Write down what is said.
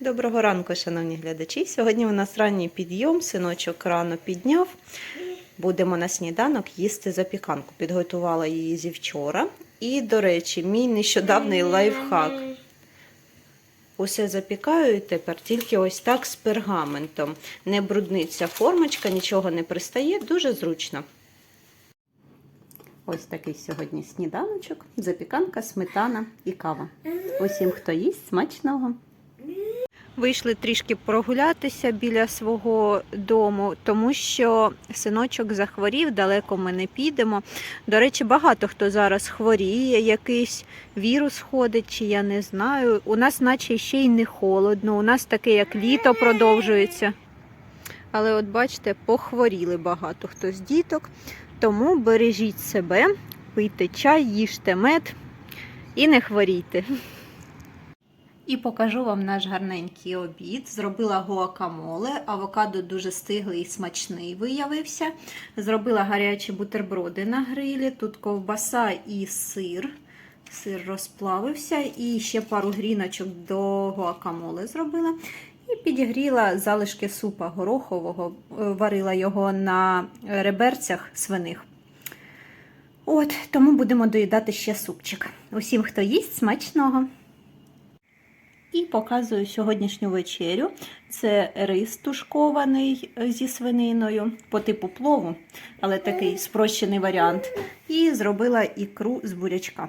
Доброго ранку, шановні глядачі. Сьогодні у нас ранній підйом, синочок рано підняв. Будемо на сніданок їсти запіканку. Підготувала її зі вчора. І, до речі, мій нещодавний лайфхак. Усе запікаю тепер тільки ось так з пергаментом. Не брудниться формочка, нічого не пристає, дуже зручно. Ось такий сьогодні сніданочок, запіканка, сметана і кава. Усім, хто їсть, смачного! Вийшли трішки прогулятися біля свого дому, тому що синочок захворів, далеко ми не підемо. До речі, багато хто зараз хворіє, якийсь вірус ходить, чи я не знаю. У нас, наче ще й не холодно, у нас таке, як літо продовжується. Але, от бачите, похворіли багато хто з діток. Тому бережіть себе, пийте чай, їжте мед і не хворійте. І покажу вам наш гарненький обід. Зробила гуакамоле, авокадо дуже стиглий і смачний виявився. Зробила гарячі бутерброди на грилі. Тут ковбаса і сир. Сир розплавився, і ще пару гріночок до гуакамоле зробила. І підігріла залишки супа горохового, е, варила його на реберцях свиних. От, тому будемо доїдати ще супчик. Усім, хто їсть, смачного! І показую сьогоднішню вечерю. Це рис тушкований е, зі свининою по типу плову, але такий спрощений варіант. І зробила ікру з бурячка.